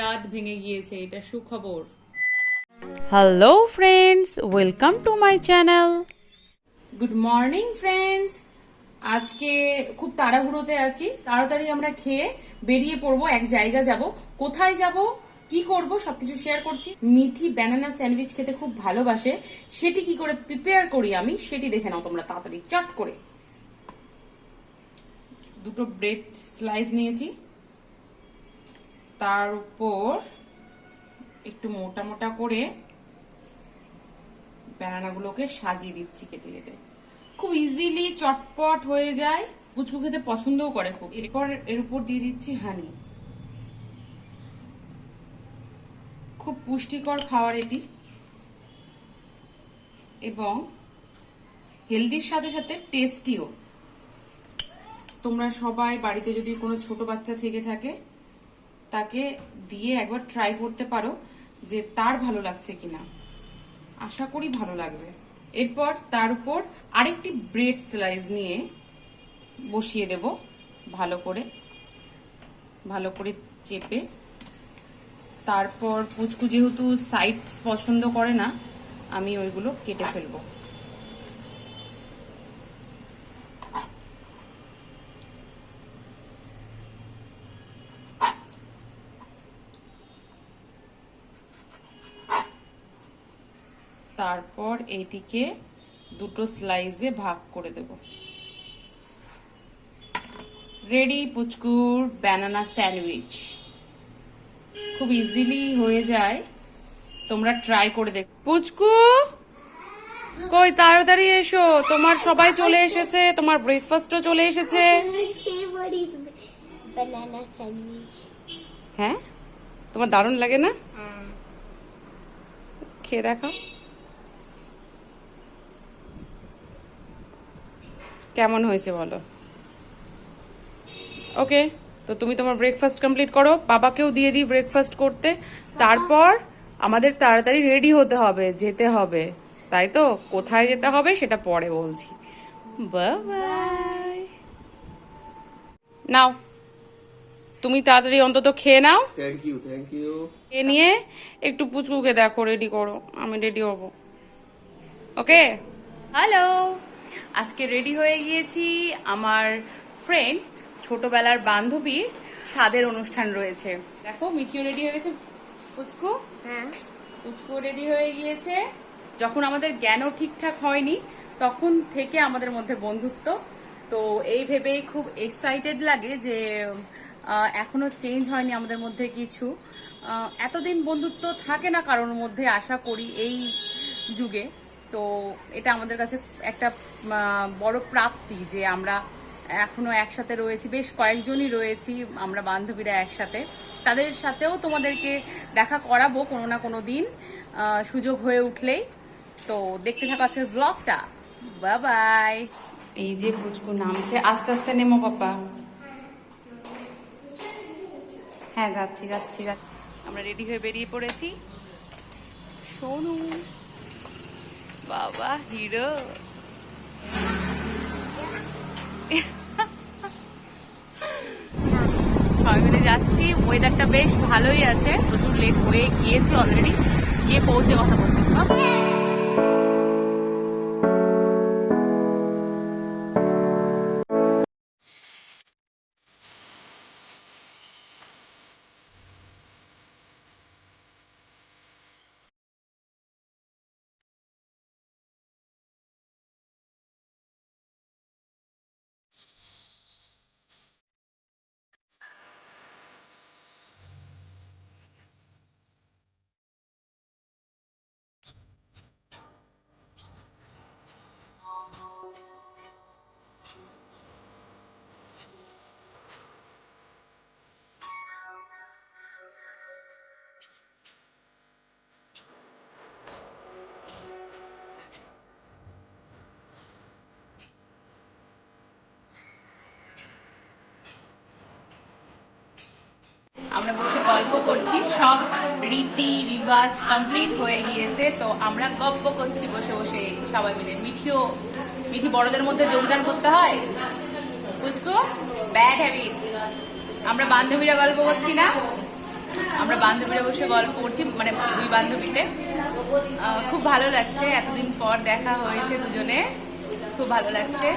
দাঁত ভেঙে গিয়েছে এটা সুখবর। Hello friends welcome to my channel good morning friends আজকে খুব তাড়াহুড়োতে আছি। তাড়াতাড়ি আমরা খেয়ে বেরিয়ে পড়ব এক জায়গা যাব। কোথায় যাব কি করব সবকিছু শেয়ার করছি। মিঠি ব্যানানা স্যান্ডউইচ খেতে খুব ভালোবাসে। সেটি কি করে প্রিপেয়ার করি আমি সেটি দেখে নাও তোমরা তাড়াতাড়ি চট করে। দুটো ব্রেড স্লাইস নিয়েছি। তার উপর একটু মোটা মোটা করে ব্যানানাগুলোকে সাজিয়ে দিচ্ছি কেটে কেটে। খুব ইজিলি চটপট হয়ে যায়। পুচকু খেতে পছন্দও করে খুব। এরপর এর উপর দিয়ে দিচ্ছি হানি খুব পুষ্টিকর খাবার এটি। এবং হেলদির সাথে সাথে টেস্টিও তোমরা সবাই বাড়িতে যদি কোনো ছোট বাচ্চা থেকে থাকে তাকে দিয়ে একবার ট্রাই করতে পারো যে তার ভালো লাগছে কিনা। আশা করি ভালো লাগবে। এরপর তার উপর আরেকটি ব্রেড স্লাইস নিয়ে বসিয়ে দেব ভালো করে। ভালো করে চেপে। তারপর পুচকু যেহেতু সাইড পছন্দ করে না, আমি ওইগুলো কেটে ফেলব। তারপর এইটিকে দুটো স্লাইসে ভাগ করে দেব। রেডি পুচকুর ব্যানানা স্যান্ডউইচ খুব ইজিলি হয়ে যায়। তোমরা ট্রাই করে দেখ পুচকু! কই তাড়াতাড়ি এসো। তোমার সবাই চলে এসেছে। তোমার ব্রেকফাস্টও চলে এসেছে. হ্যাঁ? তোমার দারুণ লাগে না? খেয়ে দেখো কেমন হয়েছে বলো? ওকে তো তুমি তোমার ব্রেকফাস্ট কমপ্লিট করো। বাবাকেও দিয়ে দিই ব্রেকফাস্ট করতে। তারপর আমাদের তাড়াতাড়ি রেডি হতে হবে যেতে হবে। তাই তো? কোথায় যেতে হবে সেটা পরে বলছি। নাও তুমি তাড়াতাড়ি অন্তত খেয়ে নাও। থ্যাংক ইউ থ্যাংক ইউ এ নিয়ে একটু পুচকুকে দেখো রেডি করো। আমি রেডি হব। ওকে হ্যালো আজকে রেডি হয়ে গিয়েছি আমার ফ্রেন্ড ছোটবেলার বান্ধবীর স্বাদের অনুষ্ঠান রয়েছে। দেখো মিঠিও রেডি হয়ে গেছে। পুচকু? হ্যাঁ। পুচকু রেডি হয়ে গিয়েছে। যখন আমাদের জ্ঞানও ঠিকঠাক হয়নি তখন থেকে আমাদের মধ্যে বন্ধুত্ব। তো এই ভেবেই খুব এক্সাইটেড লাগে যে এখনও চেঞ্জ হয়নি আমাদের মধ্যে কিছু। এতদিন বন্ধুত্ব থাকে না কারোর মধ্যে আশা করি এই যুগে। তো এটা আমাদের কাছে একটা বড় প্রাপ্তি যে আমরা এখনও একসাথে রয়েছি, বেশ কয়েকজনই রয়েছি, আমরা বান্ধবীরা একসাথে। তাদের সাথেও তোমাদেরকে দেখা করাবো কোনো না কোনো দিন সুযোগ হয়ে উঠলেই। তো দেখতে থাকা আছে ব্লগটা বাই এই যে পুচকু নামছে, আস্তে আস্তে নেমো পাপা। হ্যাঁ যাচ্ছি যাচ্ছি যাচ্ছি। আমরা রেডি হয়ে বেরিয়ে পড়েছি। শোনু বাবা, হিরো। সবাই মিলে যাচ্ছি। ওয়েদারটা বেশ ভালোই আছে। প্রচুর লেট হয়ে গিয়েছে অলরেডি গিয়ে পৌঁছে কথা বলছি। আমরা বসে গল্প করছি। সব রীতি রিবাজ কমপ্লিট হয়ে গিয়েছে, তো আমরা গল্প করছি বসে বসে। সবাই মিলে মিঠিও, মিঠি বড়দের মধ্যে যোগদান করতে হয়। বুঝকো ব্যাড হ্যাবিট আমরা বান্ধবীরা গল্প করছি না। আমরা বান্ধবীরা বসে গল্প করছি মানে দুই বান্ধবীতে। খুব ভালো লাগছে, এতদিন পর দেখা হয়েছে দুজনে। খুব ভালো লাগছে।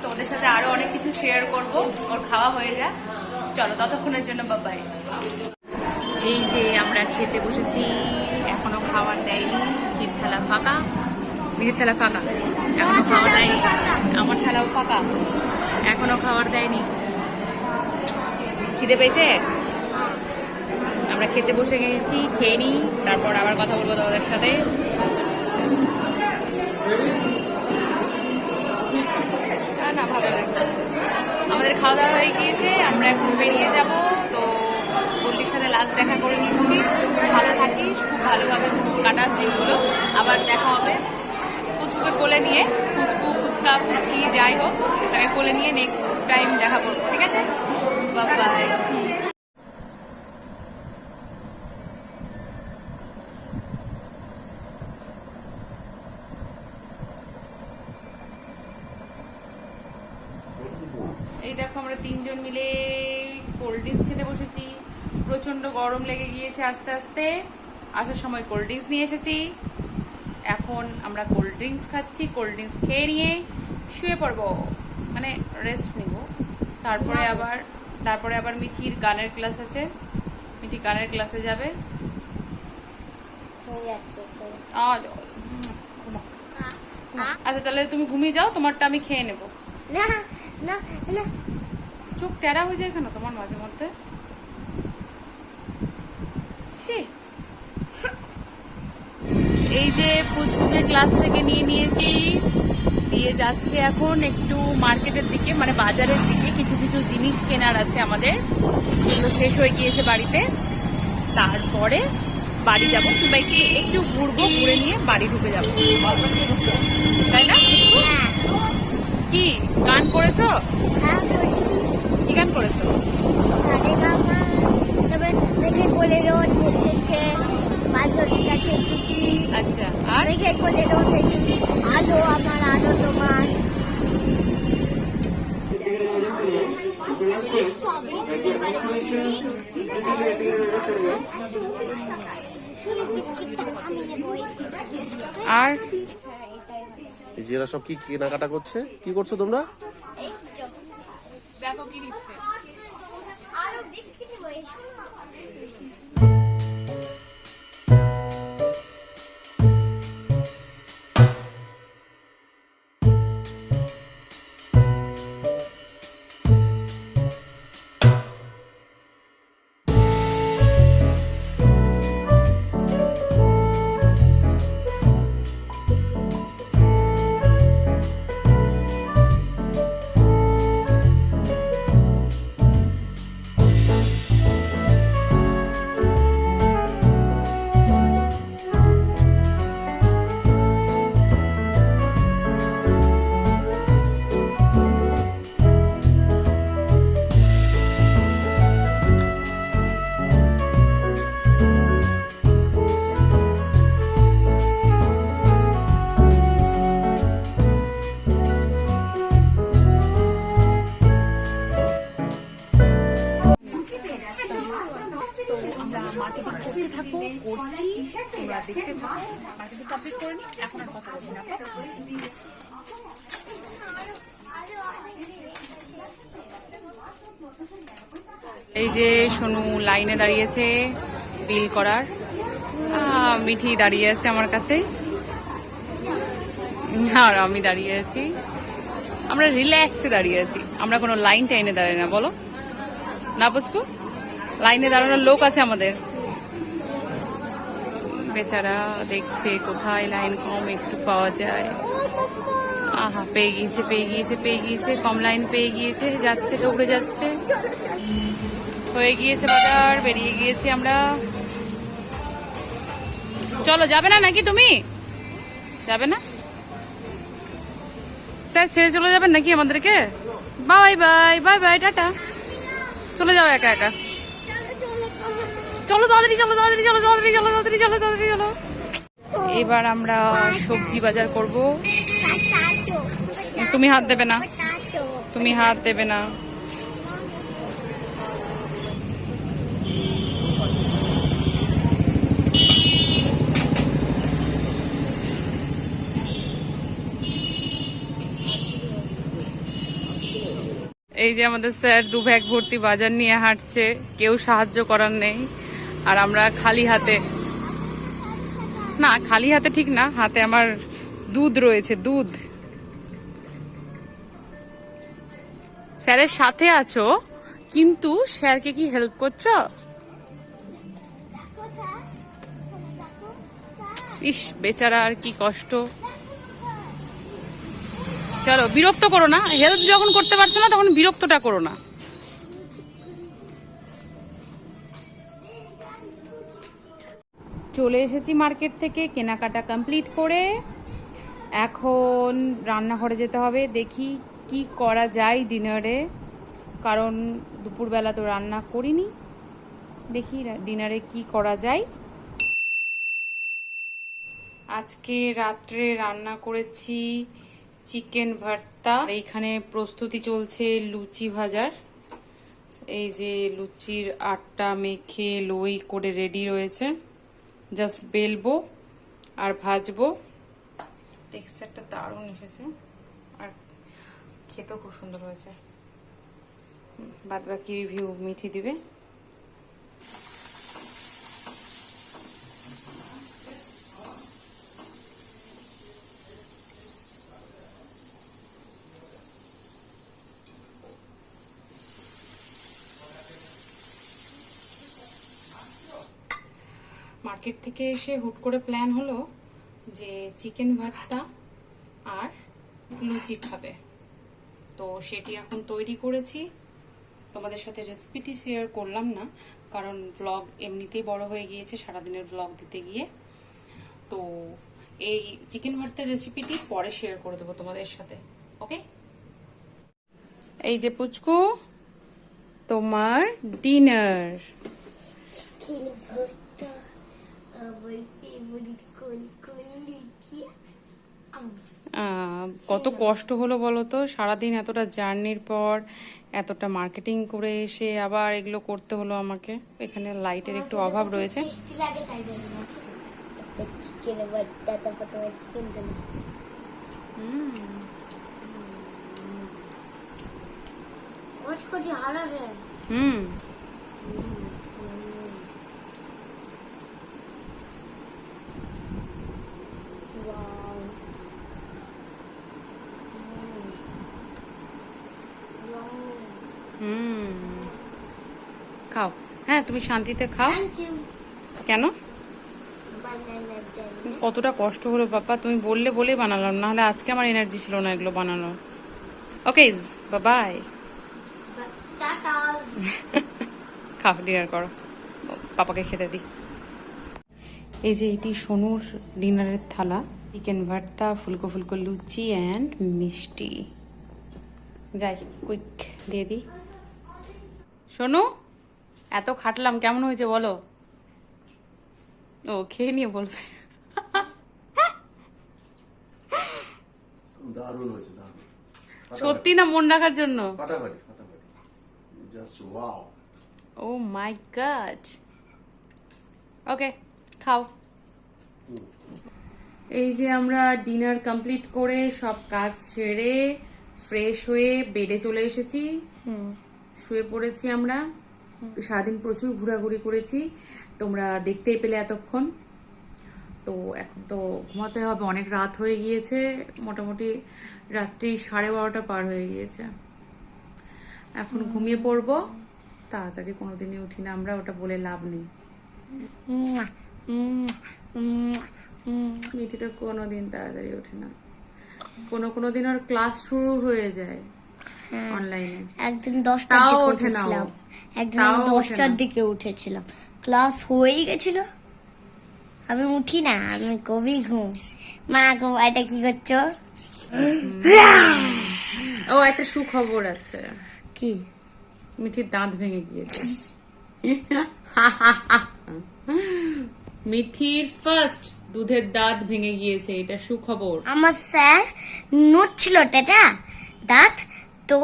তো ওদের সাথে আরও অনেক কিছু শেয়ার করব। ওর খাওয়া হয়ে যায় চলো, ততক্ষণের জন্য বাবাই এই যে আমরা খেতে বসেছি, এখনও খাবার দেয়নি ভিড় থালা ফাঁকা। ভিড় থালা ফাঁকা? এখনও খাবার দেয়নি? আমার থালাও ফাঁকা। এখনও খাবার দেয়নি। খিদে পেয়েছে? আমরা খেতে বসে গেছি, খেয়ে নিই, তারপর আবার কথা বলব তোমাদের সাথে। আমাদের খাওয়া দাওয়া হয়ে গিয়েছে, আমরা এখন বেরিয়ে যাব। তো বন্ধুর সাথে লাস্ট দেখা করে নিচ্ছি। ভালো থাকিস, খুব ভালোভাবে কাটাস দিনগুলো। আবার দেখা হবে ফুচকুকে কোলে নিয়ে। ফুচকু ফুচকা, ফুচকি, যাই হোক তাকে কোলে নিয়ে নেক্সট টাইম দেখা করব, ঠিক আছে? বাই এই দেখো আমরা তিনজন মিলে কোল্ড ড্রিঙ্কস খেতে বসেছি প্রচণ্ড গরম লেগে গিয়েছে আস্তে আস্তে। আসার সময় কোল্ড ড্রিঙ্কস নিয়ে এসেছি। এখন আমরা কোল্ড ড্রিঙ্কস খাচ্ছি কোল্ড ড্রিঙ্কস খেয়ে নিয়ে শুয়ে পড়ব। মানে রেস্ট নিব। তারপরে আবার তারপরে আবার মিঠির গানের ক্লাস আছে। মিঠি গানের ক্লাসে যাবে। হয়ে। আচ্ছা তাহলে তুমি ঘুমিয়ে যাও তোমারটা আমি খেয়ে নেব। চোখ টেরা হয়ে যায় কেন তোমার মাঝে মধ্যে। এই যে পুচকুকে ক্লাস থেকে নিয়ে নিয়েছি দিয়ে যাচ্ছে এখন একটু মার্কেটের দিকে মানে বাজারের দিকে কিছু কিছু জিনিস কেনার আছে আমাদের। এগুলো শেষ হয়ে গিয়েছে বাড়িতে। তারপরে বাড়ি যাব কিংবা একটু একটু ঘুরবো ঘুরে নিয়ে বাড়ি ঢুকে যাব। তাই না? কি গান করেছ? হ্যাঁ করেছি। কি গান করেছ? রোদ এসেছে কাছে টুকি আচ্ছা আর? কোলে রোদ এসেছে আলো আমার আলো তোমার। আর? এরা সব কি কেনাকাটা করছে? কি করছ তোমরা? দেখো কি নিচ্ছে কমপ্লিট করে এখন আর কথা বলছি না এই যে সোনু লাইনে দাঁড়িয়েছে বিল করার। মিঠি দাঁড়িয়ে আছে আমার কাছে। আর আমি দাঁড়িয়ে আছি। আমরা রিল্যাক্সে দাঁড়িয়ে আছি। আমরা কোনো লাইন টাইনে দাঁড়াই না, বলো। না বুঝব লাইনে দাঁড়ানোর লোক আছে আমাদের। বেচারা দেখছে কোথায় লাইন কম একটু পাওয়া যায়। আহা, পেয়ে গিয়েছে পেয়ে গিয়েছে পেয়ে গিয়েছে, কম লাইন পেয়ে গিয়েছে, যাচ্ছে, দৌড়ে যাচ্ছে। হয়ে গিয়েছে বাজার, বেরিয়ে গিয়েছি আমরা। চলো, যাবে না নাকি তুমি? যাবে না? স্যার, ছেড়ে চলে যাবেন নাকি আমাদেরকে? Bye bye bye bye, tata. চলে যাও একা একা। চলো তাড়াতাড়ি চলো তাড়াতাড়ি চলো তাড়াতাড়ি চলো তাড়াতাড়ি চলো তাড়াতাড়ি, চলো। এবার আমরা সবজি বাজার করব। তুমি হাত দেবে না। তুমি হাত দেবে না। এই যে আমাদের স্যার দু ব্যাগ ভর্তি বাজার নিয়ে হাঁটছে, কেউ সাহায্য করার নেই। আর আমরা খালি হাতে না, খালি হাতে ঠিক না, হাতে আমার দুধ রয়েছে, দুধ। স্যারের সাথে আছো, কিন্তু স্যারকে কি হেল্প করছ? ইস, বেচারা আর কি কষ্ট। চলো, বিরক্ত করো না হেল্প যখন করতে পারছ না, তখন বিরক্তটা করো না। চলে এসেছি মার্কেট থেকে, কেনাকাটা কমপ্লিট করে এখন রান্নাঘরে যেতে হবে। দেখি কি করা যায় ডিনারে, কারণ দুপুরবেলা তো রান্না করিনি। দেখি ডিনারে কি করা যায়। আজকে রাত্রে রান্না করেছি চিকেন ভর্তা। এইখানে প্রস্তুতি চলছে লুচি ভাজার। এই যে লুচির আটটা মেখে, লই করে রেডি রয়েছে। জাস্ট বেলবো আর ভাজবো। টেক্সচারটা দারুণ এসেছে। আর খেতেও খুব সুন্দর হয়েছে। বাদ বাকি রিভিউ মিঠি দিবে। মার্কেট থেকে এসে হুট করে প্ল্যান হলো যে চিকেন ভর্তা আর লুচি খাবে। তো সেটি এখন তৈরি করেছি। তোমাদের সাথে রেসিপিটি শেয়ার করলাম না, কারণ ব্লগ এমনিতেই বড় হয়ে গিয়েছে, সারাদিনের ব্লগ দিতে গিয়ে। তো এই চিকেন ভর্তার রেসিপিটি পরে শেয়ার করে দেবো তোমাদের সাথে ওকে এই যে পুচকু, তোমার ডিনার কত কষ্ট হলো বলো তো? সারাদিন এতটা জার্নির পর এতটা মার্কেটিং করে এসে আবার এগুলো করতে হলো আমাকে। এখানে লাইটের একটু অভাব রয়েছে। টেস্টি লাগে তাই জন্য চিকেন ভর্তা তারপর তোমার চিকেন দিলাম কচকচি হারা রে হুম ওয়াও হুম খাও। হ্যাঁ তুমি শান্তিতে খাও। কেন? কতটা কষ্ট হলো বাবা তুমি বললে বলেই বানালাম না হলে আজকে আমার এনার্জি ছিল না এগুলো বানানোর ওকে বাই টাটা খাও ডিনার করো। পাপাকে খেতে দিই এই যে এটি সোনুর ডিনারের থালা চিকেন ভর্তা ফুলকো ফুলকো লুচি অ্যান্ড মিষ্টি। যাই কুইক দিয়ে দিই সোনু? এত খাটলাম কেমন হয়েছে বলো? ও খেয়ে নিয়ে বলবে। দারুণ হয়েছে দারুণ। সত্যি না মন রাখার জন্য? ফাটাফাটি ফাটাফাটি। Just wow oh my God. Okay খাও। এই যে আমরা ডিনার কমপ্লিট করে সব কাজ সেরে ফ্রেশ হয়ে বেডে চলে এসেছি। শুয়ে পড়েছি আমরা। সারাদিন প্রচুর ঘোরাঘুরি করেছি। তোমরা দেখতেই পেলে এতক্ষণ। তো এখন তো ঘুমাতে হবে অনেক রাত হয়ে গিয়েছে। মোটামুটি রাত্রি সাড়ে বারোটা পার হয়ে গিয়েছে। এখন ঘুমিয়ে পড়ব। তাড়াতাড়ি কোনোদিনই উঠি না আমরা ওটা বলে লাভ নেই। মিঠি তো কোনোদিন তাড়াতাড়ি ওঠে না। কোনো কোনো দিন ওর ক্লাস শুরু হয়ে যায়। অনলাইনে একদিন দশটার দিকে। উঠেছিলাম। একদিন দশটার দিকে উঠেছিলাম। ক্লাস হয়েই গেছিল। আমি উঠি না আমি কবি ঘুম। মা গো এটা কি করছ? ও একটা সুখবর আছে। কি? মিঠির দাঁত ভেঙে গিয়েছে। মিঠির ফার্স্ট দুধের দাঁত ভেঙে গিয়েছে এটা সুখবর। আমার স্যার নোট ছিল টেটা দাঁত তো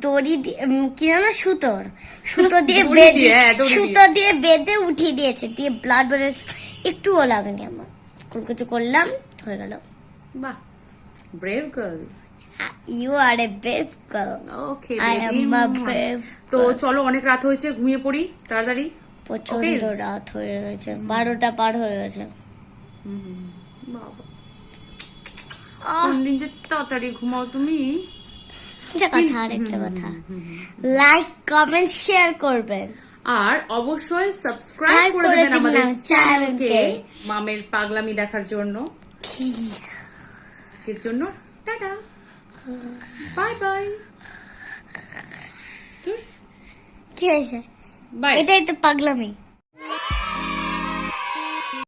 দড়ি দিয়ে- কি জানো সুতোর সুতো দিয়ে বেঁধে হ্যাঁ। সুতো দিয়ে। বেঁধে উঠিয়ে দিয়েছে দিয়ে ব্লাড বেরো একটুও লাগেনি আমার। কুলকুচু করলাম হয়ে গেল। বাহ brave girl you are a babe girl okay I am a brave তো চলো অনেক রাত হয়েছে ঘুমিয়ে পড়ি তাড়াতাড়ি। প্রচণ্ড. রাত হয়ে গেছে বারোটা পার হয়ে গেছে। বাবা। কোন দিন যে তাড়াতাড়ি ঘুমাও তুমি? একটা কথা আরেকটা কথা। লাইক কমেন্ট শেয়ার করবেন। আর অবশ্যই সাবস্ক্রাইব করে দেবেন আমাদের চ্যানেলকে। মামের পাগলামি দেখার জন্য। আজকের জন্য টাটা। বাই বাই কি হয়েছে? বাই এটাই তো পাগলামি।